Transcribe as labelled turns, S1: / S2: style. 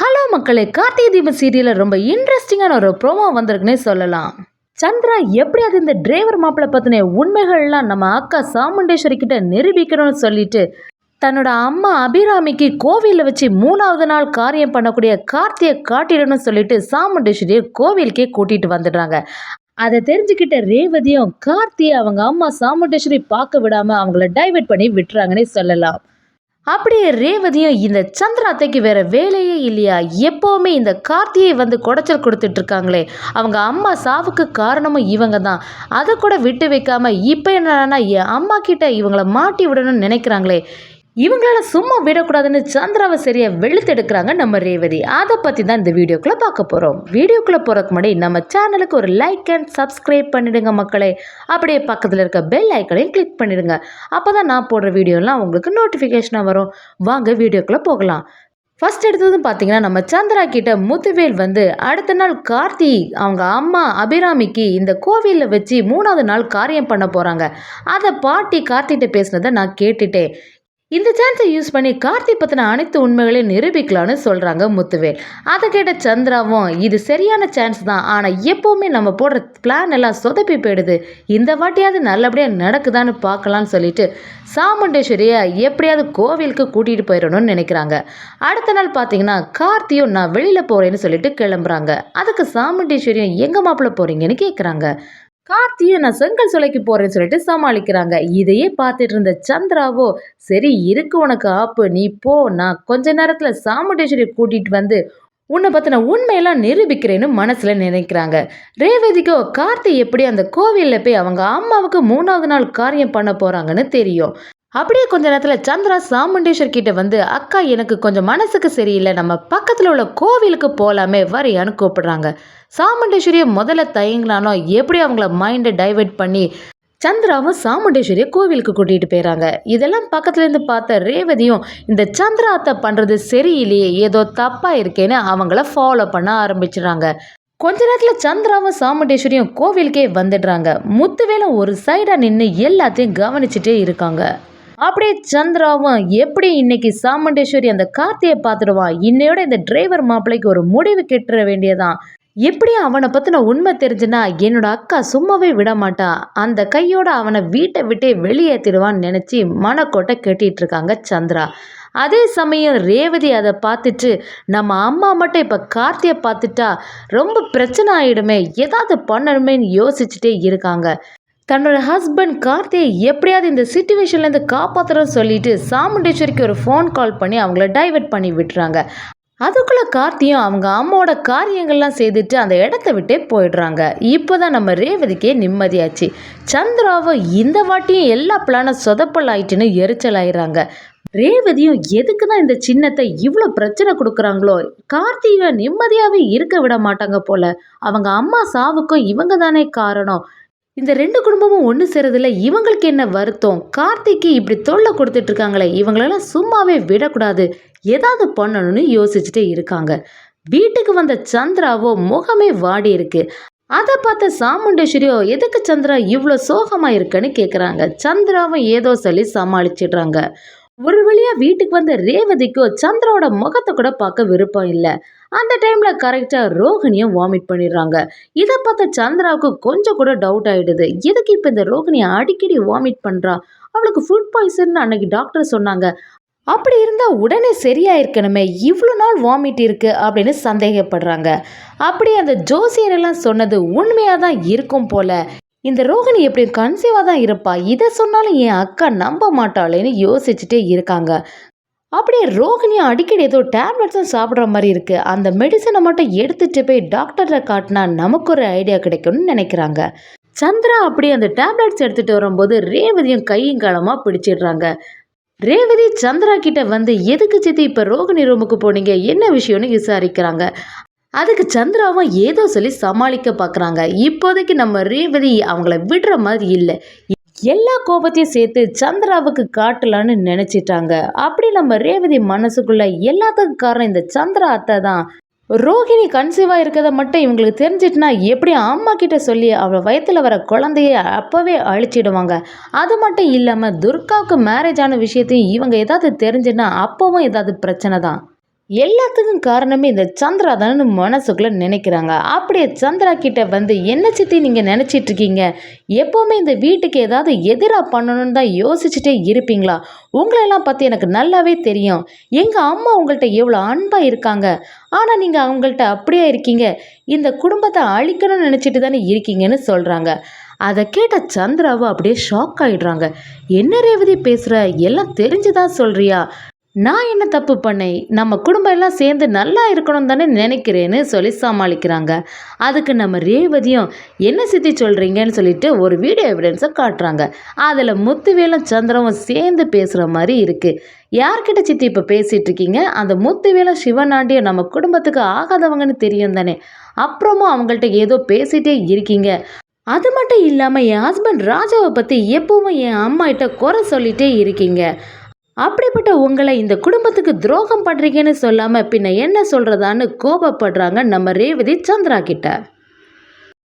S1: Hello மக்களே கார்த்திகை தீபம் சீரியலில் ரொம்ப இன்ட்ரெஸ்டிங்கான ஒரு ப்ரோமோ வந்திருக்குன்னே சொல்லலாம். சந்திரா எப்படியாவது இந்த டிரைவர் மாப்பிள்ளை பற்றின உண்மைகள்லாம் நம்ம அக்கா சாமுண்டேஸ்வரி கிட்ட நிரூபிக்கணும்னு சொல்லிட்டு தன்னோட அம்மா அபிராமிக்கு கோவிலில் வச்சு மூணாவது நாள் காரியம் பண்ணக்கூடிய கார்த்தியை காட்டிடணும்னு சொல்லிட்டு சாமுண்டேஸ்வரியை கோவிலுக்கே கூட்டிகிட்டு வந்துடுறாங்க. அதை தெரிஞ்சுக்கிட்ட ரேவதியும் கார்த்தியை அவங்க அம்மா சாமுண்டேஸ்வரி பார்க்க விடாமல் அவங்கள டைவர்ட் பண்ணி விட்டுறாங்கன்னே சொல்லலாம். அப்படியே ரேவதியும் இந்த சந்திராத்தைக்கு வேற வேலையே இல்லையா? எப்போவுமே இந்த கார்த்தியை வந்து குடைச்சல் கொடுத்துட்டு இருக்காங்களே. அவங்க அம்மா சாவுக்கு காரணமும் இவங்க தான் அதை கூட விட்டு வைக்காம இப்போ என்னன்னா என் அம்மா கிட்ட இவங்கள மாட்டி விடணும்னு நினைக்கிறாங்களே. இவங்களால சும்மா விடக்கூடாதுன்னு சந்திராவை சரியா வெளுத்தெடுக்கிறாங்க நம்ம ரேவதி. அதை பற்றி தான் இந்த வீடியோக்குள்ளே பார்க்க போகிறோம் வீடியோக்குள்ளே போகிறதுக்கு முன்னாடி நம்ம சேனலுக்கு ஒரு லைக் அண்ட் சப்ஸ்கிரைப் பண்ணிடுங்க மக்களே. அப்படியே பக்கத்தில் இருக்க பெல் ஐக்கனையும் கிளிக் பண்ணிடுங்க. அப்போ தான் நான் போடுற வீடியோலாம் உங்களுக்கு நோட்டிஃபிகேஷனாக வரும். வாங்க வீடியோக்குள்ளே போகலாம். ஃபஸ்ட் எடுத்ததும் பார்த்தீங்கன்னா நம்ம சந்திரா கிட்ட முத்துவேல் வந்து அடுத்த நாள் கார்த்தி அவங்க அம்மா அபிராமிக்கு இந்த கோவிலில் வச்சு மூணாவது நாள் காரியம் பண்ண போகிறாங்க அதை பாட்டி கார்த்திகிட்ட பேசினதை நான் கேட்டுட்டேன். இந்த சான்ஸை யூஸ் பண்ணி கார்த்தி பற்றின அனைத்து உண்மைகளையும் நிரூபிக்கலாம்னு சொல்கிறாங்க முத்துவேல். அதை கேட்ட சந்திராவும் இது சரியான சான்ஸ் தான். ஆனால் எப்போவுமே நம்ம போடுற பிளான் எல்லாம் சொதப்பி போயிடுது. இந்த வாட்டியாவது நல்லபடியாக நடக்குதான்னு பார்க்கலான்னு சொல்லிட்டு சாமுண்டேஸ்வரியை எப்படியாவது கோவிலுக்கு கூட்டிகிட்டு போயிடணும்னு நினைக்கிறாங்க. அடுத்த நாள் பார்த்தீங்கன்னா கார்த்தியும் நான் வெளியில் போகிறேன்னு சொல்லிட்டு கிளம்புறாங்க. அதுக்கு சாமுண்டேஸ்வரியும் எங்கே மாப்பிள்ள போகிறீங்கன்னு கேட்குறாங்க கார்த்தியும் நான் செங்கல் சுலைக்கு போறேன்னு சொல்லிட்டு சமாளிக்கிறாங்க. இதையே பார்த்துட்டு இருந்த சந்திராவோ சரி இருக்கு உனக்கு ஆப்பு நீ போ. நான் கொஞ்ச நேரத்தில் சாமுண்டேஸ்வரி கூட்டிட்டு வந்து உன்னை பற்றின உண்மையெல்லாம் நிரூபிக்கிறேன்னு மனசில் நினைக்கிறாங்க. ரேவதிக்கோ கார்த்தி எப்படி அந்த கோவிலில் போய் அவங்க அம்மாவுக்கு மூணாவது நாள் காரியம் பண்ண போகிறாங்கன்னு தெரியும். அப்படியே கொஞ்ச நேரத்தில் சந்திரா சாமுண்டேஸ்வர் கிட்ட வந்து அக்கா எனக்கு கொஞ்சம் மனசுக்கு சரியில்லை. நம்ம பக்கத்தில் உள்ள கோவிலுக்கு போகலாமே வரையான்னு கூப்பிடுறாங்க. சாமுண்டேஸ்வரியை முதல்ல தயங்கினானோ எப்படி அவங்கள மைண்டை டைவெர்ட் பண்ணி சந்திராவும் சாமுண்டேஸ்வரியை கோவிலுக்கு கூட்டிகிட்டு போயிறாங்க. இதெல்லாம் பக்கத்துலேருந்து பார்த்த ரேவதியும் இந்த சந்திரா அத்தை பண்ணுறது சரியில்லையே ஏதோ தப்பாக இருக்கேன்னு அவங்கள ஃபாலோ பண்ண ஆரம்பிச்சிடுறாங்க. கொஞ்ச நேரத்தில் சந்திராவும் சாமுண்டேஸ்வரியும் கோவிலுக்கே வந்துடுறாங்க. முத்துவேலும் ஒரு சைடாக நின்று எல்லாத்தையும் கவனிச்சுட்டே இருக்காங்க. அப்படியே சந்திராவும் எப்படி இன்னைக்கு சாமுண்டேஸ்வரி அந்த கார்த்தியை பார்த்துடுவான் இன்னையோட இந்த டிரைவர் மாப்பிள்ளைக்கு ஒரு முடிவு கெட்டுற வேண்டியதான் எப்படி அவனை பற்றின உண்மை தெரிஞ்சுனா என்னோட அக்கா சும்மாவே விட மாட்டா. அந்த கையோட அவனை வீட்டை விட்டே வெளியேற்றிடுவான்னு நினச்சி மனக்கோட்டை கட்டிட்டு இருக்காங்க சந்திரா. அதே சமயம் ரேவதி அதை பார்த்துட்டு நம்ம அம்மா மட்டும் இப்போ கார்த்தியை பார்த்துட்டா ரொம்ப பிரச்சனை ஆகிடுமே ஏதாவது பண்ணணுமேன்னு யோசிச்சுட்டே இருக்காங்க. தன்னோட ஹஸ்பண்ட் கார்த்தியை எப்படியாவது இந்த சுச்சுவேஷன்லேருந்து காப்பாற்றுறோன்னு சொல்லிட்டு சாமுண்டேஸ்வரிக்கு ஒரு ஃபோன் கால் பண்ணி அவங்கள டைவெர்ட் பண்ணி விட்டுறாங்க. அதுக்குள்ளே கார்த்தியும் அவங்க அம்மாவோட காரியங்கள்லாம் செய்துட்டு அந்த இடத்த விட்டே போயிடுறாங்க. இப்போ தான் நம்ம ரேவதிக்கே நிம்மதியாச்சு. சந்திராவும் இந்த வாட்டியும் எல்லா பிளானும் சொதப்பல் ஆயிட்டுன்னு எரிச்சல் ஆயிடுறாங்க ரேவதியும் எதுக்கு தான் இந்த சின்னத்தை இவ்வளோ பிரச்சனை கொடுக்குறாங்களோ? கார்த்தியை நிம்மதியாகவே இருக்க விட மாட்டாங்க போல. அவங்க அம்மா சாவுக்கும் இவங்க தானே காரணம். இந்த ரெண்டு குடும்பமும் ஒன்று சேரதில்ல இவங்களுக்கு என்ன வருத்தம்? கார்த்திக்கு இப்படி தொல்லை கொடுத்துட்டு இருக்காங்களே இவங்களெல்லாம் சும்மாவே விடக்கூடாது. ஏதாவது பண்ணணும்னு யோசிச்சுட்டே இருக்காங்க. வீட்டுக்கு வந்த சந்திராவோ முகமே வாடி இருக்கு. அதை பார்த்த சாமுண்டேஸ்வரியோ எதுக்கு சந்திரா இவ்வளோ சோகமாக இருக்குன்னு கேட்குறாங்க சந்திராவும் ஏதோ சொல்லி சமாளிச்சிடுறாங்க. ஒரு வழியாக வீட்டுக்கு வந்த ரேவதிக்கோ சந்திராவோட முகத்தை கூட பார்க்க விருப்பம் இல்லை. அந்த டைமில் கரெக்டாக ரோஹிணியும் வாமிட் பண்ணிடுறாங்க. இதை பார்த்த சந்திராவுக்கு கொஞ்சம் கூட டவுட் ஆகிடுது எதுக்கு இப்போ இந்த ரோஹிணியை அடிக்கடி வாமிட் பண்ணுறா அவளுக்கு ஃபுட் பாய்சன் அன்னைக்கு டாக்டர் சொன்னாங்க. அப்படி இருந்தால் உடனே சரியாயிருக்கணுமே இவ்வளோ நாள் வாமிட் இருக்குது அப்படின்னு சந்தேகப்படுறாங்க. அப்படி அந்த ஜோசியரெல்லாம் சொன்னது உண்மையாக தான் இருக்கும் போல. இந்த ரோகிணி எப்படி கன்சீவாக தான் இருப்பா. இதை சொன்னாலும் என் அக்கா நம்ப மாட்டாளேன்னு யோசிச்சுட்டே இருக்காங்க. அப்படியே ரோகிணி அடிக்கடி ஏதோ டேப்லெட்ஸும் சாப்பிட்ற மாதிரி இருக்குது அந்த மெடிசனை மட்டும் எடுத்துகிட்டு போய் டாக்டரை காட்டினா நமக்கு ஒரு ஐடியா கிடைக்கும்னு நினைக்கிறாங்க. சந்திரா அப்படி அந்த டேப்லெட்ஸ் எடுத்துகிட்டு வரும்போது ரேவதியும் கையும் காலமாக பிடிச்சிடுறாங்க. ரேவதி சந்திரா கிட்ட வந்து எதுக்கு சித்தி இப்போ ரோகிணி ரூமுக்கு போனீங்க? என்ன விஷயம்னு விசாரிக்கிறாங்க. அதுக்கு சந்திராவும் ஏதோ சொல்லி சமாளிக்க பார்க்குறாங்க இப்போதைக்கு நம்ம ரேவதி அவங்கள விடுற மாதிரி இல்லை. எல்லா கோபத்தையும் சேர்த்து சந்திராவுக்கு காட்டலான்னு நினச்சிட்டாங்க. அப்படி நம்ம ரேவதி மனசுக்குள்ள எல்லாத்துக்கும் காரணம் இந்த சந்திரா அத்தை தான். ரோஹிணி கன்சீவாக இருக்கிறத மட்டும் இவங்களுக்கு தெரிஞ்சிட்டுனா எப்படி அம்மா கிட்ட சொல்லி அவள் வயத்தில் வர குழந்தைய அப்போவே அழிச்சிடுவாங்க. அது மட்டும் இல்லாமல் துர்காவுக்கு மேரேஜ் ஆன விஷயத்தையும் இவங்க ஏதாவது தெரிஞ்சுன்னா அப்போவும் ஏதாவது பிரச்சனை தான். எல்லாத்துக்கும் காரணமே இந்த சந்திரா தானே மனசுக்குள்ளே நினைக்கிறாங்க. அப்படியே சந்திரா கிட்ட வந்து என்ன சித்தி நீங்கள் நினச்சிட்டு இருக்கீங்க எப்போவுமே இந்த வீட்டுக்கு ஏதாவது எதிராக பண்ணணும்னு தான் யோசிச்சுட்டே இருப்பீங்களா? உங்களெல்லாம் பற்றி எனக்கு நல்லாவே தெரியும். எங்கள் அம்மா உங்கள்கிட்ட எவ்வளோ அன்பாக இருக்காங்க. ஆனால் நீங்கள் அவங்கள்ட்ட அப்படியே இருக்கீங்க? இந்த குடும்பத்தை அழிக்கணும்னு நினச்சிட்டு தானே இருக்கீங்கன்னு சொல்கிறாங்க அதை கேட்ட சந்திராவும் அப்படியே ஷாக் ஆகிடுறாங்க என்ன ரேவதி பேசுகிற எல்லாம் தெரிஞ்சுதான் சொல்கிறியா நான் என்ன தப்பு பண்ணேன்? நம்ம குடும்பம் எல்லாம் சேர்ந்து நல்லா இருக்கணும் தானே நினைக்கிறேன்னு சொல்லி சமாளிக்கிறாங்க. அதுக்கு நம்ம ரேவதியும் என்ன சித்தி சொல்கிறீங்கன்னு சொல்லிட்டு ஒரு வீடியோ எவிடன்ஸை காட்டுறாங்க. அதில் முத்துவேலும் சந்திரவும் சேர்ந்து பேசுகிற மாதிரி இருக்குது யார்கிட்ட சித்தி இப்போ பேசிகிட்டு இருக்கீங்க? அந்த முத்துவேலும் சிவனாண்டியும் நம்ம குடும்பத்துக்கு ஆகாதவங்கன்னு தெரியும் தானே. அப்புறமும் அவங்கள்ட்ட ஏதோ பேசிகிட்டே இருக்கீங்க. அது மட்டும் இல்லாமல் என் ஹஸ்பண்ட் ராஜாவை பற்றி எப்பவும் என் அம்மாகிட்ட குறை சொல்லிகிட்டே இருக்கீங்க. அப்படிப்பட்ட உங்களை இந்த குடும்பத்துக்கு துரோகம் பண்ணுறீங்கன்னு சொல்லாமல் பின்ன என்ன சொல்கிறதான்னு கோபப்படுறாங்க நம்ம ரேவதி சந்திரா கிட்ட.